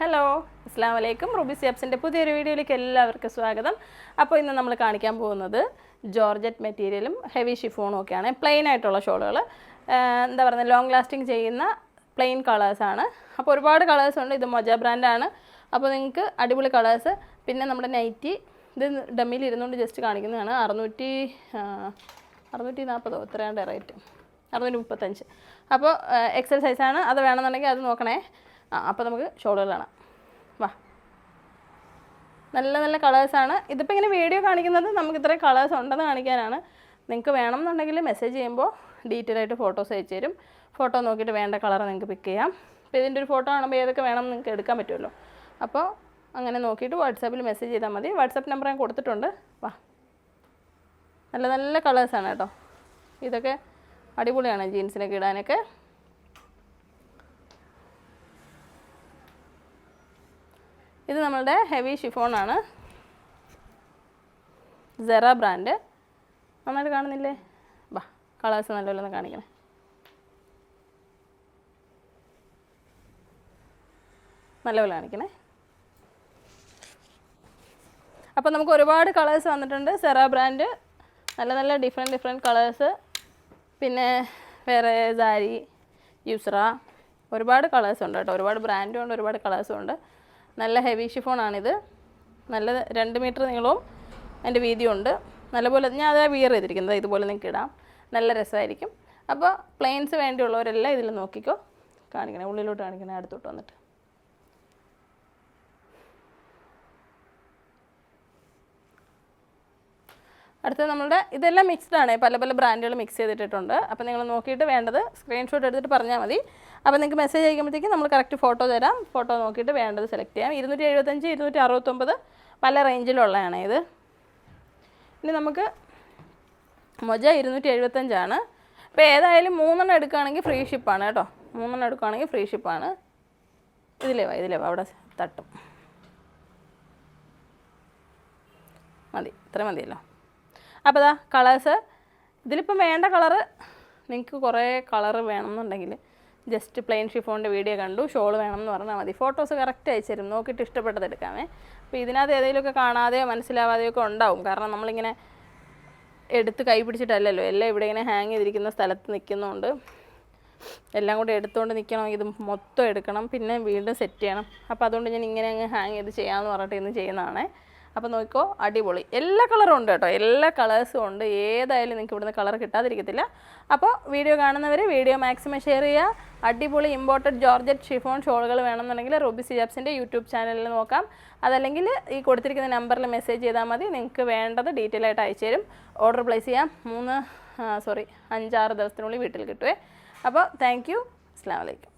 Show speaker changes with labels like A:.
A: Hello അസ്സാം വലൈക്കും Ruby സിയാബ്സിന്റെ പുതിയൊരു വീഡിയോയിലേക്ക് എല്ലാവർക്കും സ്വാഗതം. അപ്പോൾ ഇന്ന് നമ്മൾ കാണിക്കാൻ പോകുന്നത് ജോർജറ്റ് മെറ്റീരിയലും ഹെവി ഷിഫോണും ഒക്കെയാണ്. പ്ലെയിൻ ആയിട്ടുള്ള ഷോളുകൾ എന്താ പറയുക ലോങ് ലാസ്റ്റിംഗ് ചെയ്യുന്ന പ്ലെയിൻ കളേഴ്സാണ് അപ്പോൾ ഒരുപാട് കളേഴ്സ് ഉണ്ട്. ഇത് മൊജ ബ്രാൻഡാണ് അപ്പോൾ നിങ്ങൾക്ക് അടിപൊളി കളേഴ്സ് പിന്നെ നമ്മുടെ നൈറ്റി ഇത് ഡമ്മിയിൽ ഇരുന്നുകൊണ്ട് ജസ്റ്റ് കാണിക്കുന്നതാണ്. അറുന്നൂറ്റി അറുന്നൂറ്റി നാൽപ്പതോ എത്രയാണ്ട് റേറ്റ് അറുന്നൂറ്റി മുപ്പത്തഞ്ച് അപ്പോൾ എക്സൽ സൈസാണ് അത് വേണമെന്നുണ്ടെങ്കിൽ അത് നോക്കണേ. ആ അപ്പോൾ നമുക്ക് ഷോളുകൾ കാണാം. വാ. നല്ല നല്ല കളേഴ്സാണ് ഇതിപ്പോൾ ഇങ്ങനെ വീഡിയോ കാണിക്കുന്നത് നമുക്ക് ഇത്രയും കളേഴ്സ് ഉണ്ടെന്ന് കാണിക്കാനാണ്. നിങ്ങൾക്ക് വേണം എന്നുണ്ടെങ്കിൽ മെസ്സേജ് ചെയ്യുമ്പോൾ ഡീറ്റെയിൽ ആയിട്ട് ഫോട്ടോസ് അയച്ചു തരും. ഫോട്ടോ നോക്കിയിട്ട് വേണ്ട കളർ നിങ്ങൾക്ക് പിക്ക് ചെയ്യാം. അപ്പോൾ ഇതിന്റെ ഒരു ഫോട്ടോ കാണുമ്പോൾ ഏതൊക്കെ വേണം നിങ്ങൾക്ക് എടുക്കാൻ പറ്റുമല്ലോ. അപ്പോൾ അങ്ങനെ നോക്കിയിട്ട് വാട്സാപ്പിൽ മെസ്സേജ് ചെയ്താൽ മതി. വാട്സാപ്പ് നമ്പർ ഞാൻ കൊടുത്തിട്ടുണ്ട്. വാ. നല്ല നല്ല കളേഴ്സാണ് കേട്ടോ. ഇതൊക്കെ അടിപൊളിയാണ് ജീൻസിനൊക്കെ ഇടാനൊക്കെ. ഇത് നമ്മളുടെ ഹെവി ഷിഫോൺ ആണ്. സെറ ബ്രാൻഡ് നന്നായിട്ട് കാണുന്നില്ലേ? ബാ കളേഴ്സ് നല്ലപോലെ കാണിക്കണേ. നല്ലപോലെ കാണിക്കണേ. അപ്പോൾ നമുക്ക് ഒരുപാട് കളേഴ്സ് വന്നിട്ടുണ്ട്. സെറ ബ്രാൻഡ് നല്ല നല്ല ഡിഫറെന്റ് ഡിഫറെന്റ് കളേഴ്സ് പിന്നെ വേറെ സാരി യുസ്ര ഒരുപാട് കളേഴ്സ് ഉണ്ട് കേട്ടോ. ഒരുപാട് ബ്രാൻഡും ഉണ്ട് ഒരുപാട് കളേഴ്സും ഉണ്ട്. നല്ല ഹെവി ഷിഫോണാണിത് നല്ല രണ്ട് മീറ്റർ നീളവും അതിന്റെ വീതിയും ഉണ്ട് നല്ലപോലെ ഞാൻ അതായത് വിയർ ചെയ്തിരിക്കുന്നത്. ഇതുപോലെ നിങ്ങൾക്ക് ഇടാം. നല്ല രസമായിരിക്കും. അപ്പോൾ പ്ലെയിൻസ് വേണ്ടിയുള്ളവരെല്ലാം ഇതിൽ നോക്കിക്കോ. കാണിക്കണേ ഉള്ളിലോട്ട് കാണിക്കണേ അടുത്തോട്ട് വന്നിട്ട്. അടുത്തത് നമ്മുടെ ഇതെല്ലാം മിക്സ്ഡ് ആണ്. പല പല ബ്രാൻഡുകൾ മിക്സ് ചെയ്തിട്ടുണ്ട് അപ്പോൾ നിങ്ങൾ നോക്കിയിട്ട് വേണ്ടത് സ്ക്രീൻഷോട്ട് എടുത്തിട്ട് പറഞ്ഞാൽ മതി. അപ്പോൾ നിങ്ങൾക്ക് മെസ്സേജ് അയക്കുമ്പോഴത്തേക്കും നമ്മൾ കറക്റ്റ് ഫോട്ടോ തരാം. ഫോട്ടോ നോക്കിയിട്ട് വേണ്ടത് സെലക്ട് ചെയ്യാം. ഇരുന്നൂറ്റി എഴുപത്തഞ്ച് ഇരുന്നൂറ്റി അറുപത്തൊമ്പത് പല റേഞ്ചിലുള്ളതാണ് ഇത്. ഇനി നമുക്ക് മൊജ ഇരുന്നൂറ്റി എഴുപത്തഞ്ചാണ് ഇപ്പോൾ ഏതായാലും മൂന്നെണ്ണം എടുക്കുകയാണെങ്കിൽ ഫ്രീ ഷിപ്പാണ് കേട്ടോ. മൂന്നെണ്ണം എടുക്കുകയാണെങ്കിൽ ഫ്രീ ഷിപ്പാണ് ഇതിലേ വാ ഇതിലേ വാ. അവിടെ തട്ടും. മതി. ഇത്ര മതിയല്ലോ. അപ്പോൾ ഇതാ കളേഴ്സ് ഇതിലിപ്പം വേണ്ട കളറ് നിങ്ങൾക്ക് കുറേ കളറ് വേണമെന്നുണ്ടെങ്കിൽ ജസ്റ്റ് പ്ലെയിൻ ഷിഫോണിന്റെ വീഡിയോ കണ്ടു ഷോൾ വേണം എന്ന് പറഞ്ഞാൽ മതി. ഫോട്ടോസ് കറക്റ്റ് അയച്ചു നോക്കിയിട്ട് ഇഷ്ടപ്പെട്ടത് എടുക്കാമേ. അപ്പോൾ ഇതിനകത്ത് ഏതെങ്കിലുമൊക്കെ കാണാതെയോ മനസ്സിലാവാതെയോ ഒക്കെ ഉണ്ടാവും. കാരണം നമ്മളിങ്ങനെ എടുത്ത് കൈ പിടിച്ചിട്ടല്ലല്ലോ. എല്ലാം ഇവിടെ ഇങ്ങനെ ഹാങ് ചെയ്തിരിക്കുന്ന സ്ഥലത്ത് നിൽക്കുന്നുണ്ട് എല്ലാം കൂടി എടുത്തുകൊണ്ട് നിൽക്കണമെങ്കിൽ ഇത് മൊത്തം എടുക്കണം. പിന്നെ വീണ്ടും സെറ്റ് ചെയ്യണം. അപ്പോൾ അതുകൊണ്ട് ഞാൻ ഇങ്ങനെ അങ്ങ് ഹാങ് ചെയ്ത് ചെയ്യാമെന്ന് പറഞ്ഞിട്ട് ഇന്ന് ചെയ്യുന്നതാണേ. അപ്പോൾ നോക്കിക്കോ അടിപൊളി. എല്ലാ കളറും ഉണ്ട് കേട്ടോ. എല്ലാ കളേഴ്സും ഉണ്ട്. ഏതായാലും നിങ്ങൾക്ക് ഇവിടുന്ന് കളർ കിട്ടാതിരിക്കത്തില്ല. അപ്പോൾ വീഡിയോ കാണുന്നവർ വീഡിയോ മാക്സിമം ഷെയർ ചെയ്യുക. അടിപൊളി ഇമ്പോർട്ടഡ് ജോർജറ്റ് ഷിഫോൺ ഷോളുകൾ വേണമെന്നുണ്ടെങ്കിൽ റൂബി സിജാബ്സിന്റെ യൂട്യൂബ് ചാനലിൽ നോക്കാം. അതല്ലെങ്കിൽ ഈ കൊടുത്തിരിക്കുന്ന നമ്പറിൽ മെസ്സേജ് ചെയ്താൽ മതി. നിങ്ങൾക്ക് വേണ്ടത് ഡീറ്റെയിൽ ആയിട്ട് അയച്ചു തരും. ഓർഡർ പ്ലേസ് ചെയ്യാം. മൂന്ന് സോറി അഞ്ചാറ് ദിവസത്തിനുള്ളിൽ വീട്ടിൽ കിട്ടുവേ. അപ്പോൾ താങ്ക് യു അസ്സാം വലൈക്കും